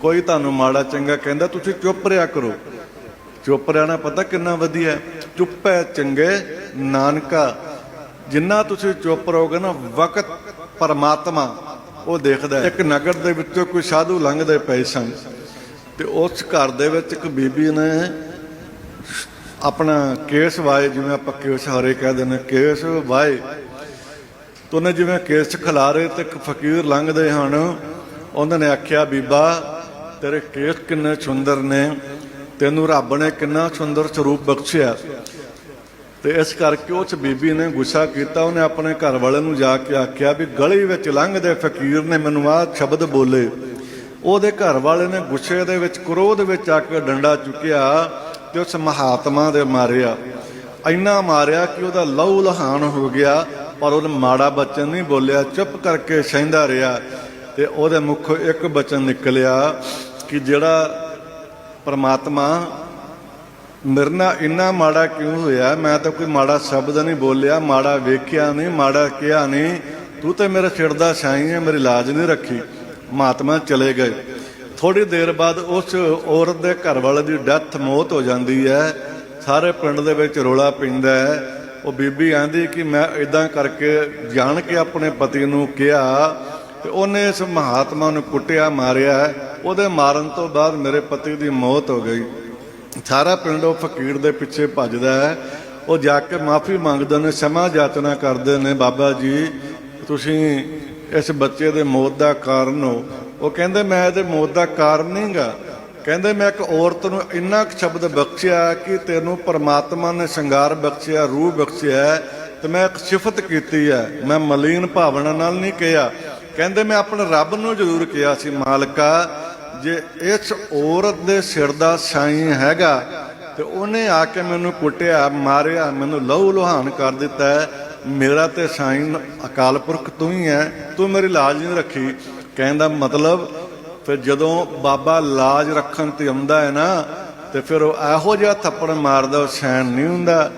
ਕੋਈ ਤੁਹਾਨੂੰ ਮਾੜਾ ਚੰਗਾ ਕਹਿੰਦਾ, ਤੁਸੀਂ ਚੁੱਪ ਰਿਹਾ ਕਰੋ। ਚੁੱਪ ਰਹਿਣਾ ਪਤਾ ਕਿੰਨਾ ਵਧੀਆ ਚੁੱਪ ਹੈ ਚੰਗੇ ਨਾਨਕਾ। ਜਿੰਨਾ ਤੁਸੀਂ ਚੁੱਪ ਰਹੋਗੇ ਨਾ, ਵਕਤ ਪਰਮਾਤਮਾ ਉਹ ਦੇਖਦਾ ਇੱਕ ਨਗਰ ਦੇ ਵਿੱਚੋਂ ਕੋਈ ਸਾਧੂ ਲੰਘਦੇ ਪਏ ਸਨ ਤੇ ਉਸ ਘਰ ਦੇ ਵਿੱਚ ਇੱਕ ਬੀਬੀ ਨੇ ਆਪਣਾ ਕੇਸ ਵਾਏ, ਜਿਵੇਂ ਆਪਾਂ ਕੇਸ ਹਰੇ ਕਹਿ ਦਿੰਦੇ ਕੇਸ ਵਾਏ। ਤੇ ਉਹਨੇ ਜਿਵੇਂ ਕੇਸ ਖਿਲਾਰੇ ਤੇ ਇੱਕ ਫਕੀਰ ਲੰਘਦੇ ਹਨ, ਉਹਨਾਂ ਨੇ ਆਖਿਆ, ਬੀਬਾ ਤੇਰੇ ਕੇਸ ਕਿੰਨੇ ਸੁੰਦਰ ਨੇ, ਤੈਨੂੰ ਰੱਬ ਨੇ ਕਿੰਨਾ ਸੁੰਦਰ ਸਰੂਪ ਬਖਸ਼ਿਆ। ਤੇ ਇਸ ਕਰਕੇ ਉਸ ਬੀਬੀ ਨੇ ਗੁੱਸਾ ਕੀਤਾ, ਉਹਨੇ ਆਪਣੇ ਘਰ ਵਾਲੇ ਨੂੰ ਜਾ ਕੇ ਆਖਿਆ ਵੀ ਗਲੀ ਵਿੱਚ ਲੰਘਦੇ ਫਕੀਰ ਨੇ ਮੈਨੂੰ ਆਹ ਸ਼ਬਦ ਬੋਲੇ। ਉਹਦੇ ਘਰ ਵਾਲੇ ਨੇ ਗੁੱਸੇ ਦੇ ਵਿੱਚ, ਕ੍ਰੋਧ ਵਿੱਚ ਆ ਕੇ ਡੰਡਾ ਚੁੱਕਿਆ ਤੇ ਉਸ ਮਹਾਤਮਾ ਦੇ ਮਾਰਿਆ। ਇੰਨਾ ਮਾਰਿਆ ਕਿ ਉਹਦਾ ਲਹੂ ਲਹਾਨ ਹੋ ਗਿਆ, ਪਰ ਉਹਨੇ ਮਾੜਾ ਬਚਨ ਨਹੀਂ ਬੋਲਿਆ, ਚੁੱਪ ਕਰਕੇ ਸਹਿੰਦਾ ਰਿਹਾ ਤੇ ਉਹਦੇ ਮੁਖੋਂ ਇੱਕ ਬਚਨ ਨਿਕਲਿਆ ਕਿ ਜਿਹੜਾ ਪਰਮਾਤਮਾ ਮੇਰੇ ਨਾਲ ਇੰਨਾ ਮਾੜਾ ਕਿਉਂ ਹੋਇਆ? ਮੈਂ ਤਾਂ ਕੋਈ ਮਾੜਾ ਸ਼ਬਦ ਨਹੀਂ ਬੋਲਿਆ, ਮਾੜਾ ਵੇਖਿਆ ਨਹੀਂ, ਮਾੜਾ ਕਿਹਾ ਨਹੀਂ। ਤੂੰ ਤੇ ਮੇਰੇ ਸਿਰ ਦਾ ਛਾਈ ਹੈ ਮੇਰੀ ਲਾਜ ਨਹੀਂ ਰੱਖੀ। ਮਹਾਤਮਾ ਚਲੇ ਗਏ। ਥੋੜੀ ਦੇਰ ਬਾਅਦ ਉਸ ਔਰਤ ਦੇ ਘਰ ਵਾਲੇ ਦੀ ਡੈਥ ਮੌਤ ਹੋ ਜਾਂਦੀ ਹੈ ਸਾਰੇ ਪਿੰਡ ਦੇ ਵਿੱਚ ਰੋਲਾ ਪੈਂਦਾ ਹੈ ਉਹ ਬੀਬੀ ਆਂਦੀ ਕਿ ਮੈਂ ਇਦਾਂ ਕਰਕੇ ਜਾਣ ਕੇ ਆਪਣੇ ਪਤੀ ਨੂੰ ਕਿਹਾ ਤੇ ਉਹਨੇ ਇਸ ਮਹਾਤਮਾ ਨੂੰ ਕੁੱਟਿਆ, ਮਾਰਿਆ ਉਹਦੇ ਮਾਰਨ ਤੋਂ ਬਾਅਦ ਮੇਰੇ ਪਤੀ ਦੀ ਮੌਤ ਹੋ ਗਈ। ਸਾਰਾ ਪਿੰਡ ਉਹ ਫਕੀਰ ਦੇ ਪਿੱਛੇ ਭੱਜਦਾ ਹੈ। ਉਹ ਜਾ ਕੇ ਮਾਫੀ ਮੰਗਦੇ ਨੇ, ਸਮਾਂ ਯਾਚਨਾ ਕਰਦੇ ਨੇ, ਬਾਬਾ ਜੀ, ਤੁਸੀਂ ਇਸ ਬੱਚੇ ਦੇ ਮੌਤ ਦਾ ਕਾਰਨ ਹੋ। ਉਹ ਕਹਿੰਦੇ, ਮੈਂ ਇਹਦੇ ਮੌਤ ਦਾ ਕਾਰਨ ਨਹੀਂਗਾ ਕਹਿੰਦੇ, ਮੈਂ ਇੱਕ ਔਰਤ ਨੂੰ ਇੰਨਾ ਕੁ ਸ਼ਬਦ ਬਖਸ਼ਿਆ ਕਿ ਤੈਨੂੰ ਪਰਮਾਤਮਾ ਨੇ ਸ਼ਿੰਗਾਰ ਬਖਸ਼ਿਆ, ਰੂਹ ਬਖਸ਼ਿਆ ਹੈ ਤੇ ਮੈਂ ਇੱਕ ਸਿਫਤ ਕੀਤੀ ਹੈ। ਮੈਂ ਮਲੀਨ ਭਾਵਨਾ ਨਾਲ ਨਹੀਂ ਕਿਹਾ। ਕਹਿੰਦੇ ਮੈਂ ਆਪਣੇ ਰੱਬ ਨੂੰ ਜ਼ਰੂਰ ਕਿਹਾ ਸੀ, ਮਾਲਕਾ, ਜੇ ਇਸ ਔਰਤ ਦੇ ਸਿਰ ਦਾ ਸਾਈਂ ਹੈਗਾ ਤੇ ਉਹਨੇ ਆ ਕੇ ਮੈਨੂੰ ਕੁੱਟਿਆ, ਮਾਰਿਆ, ਮੈਨੂੰ ਲਹੂ ਲੁਹਾਨ ਕਰ ਦਿੱਤਾ ਮੇਰਾ ਤੇ ਸਾਈਂ ਅਕਾਲ ਪੁਰਖ ਤੂੰ ਹੀ ਹੈ, ਤੂੰ ਮੇਰੀ ਲਾਜ ਨਹੀਂ ਰੱਖੀ। ਕਹਿੰਦਾ ਮਤਲਬ, ਫਿਰ ਜਦੋਂ ਬਾਬਾ ਲਾਜ ਰੱਖਣ ਤੇ ਆਉਂਦਾ ਹੈ ਨਾ, ਤੇ ਫਿਰ ਉਹ ਇਹੋ ਜਿਹਾ ਥੱਪੜ ਮਾਰਦਾ, ਉਹ ਸੈਨ ਨਹੀਂ ਹੁੰਦਾ।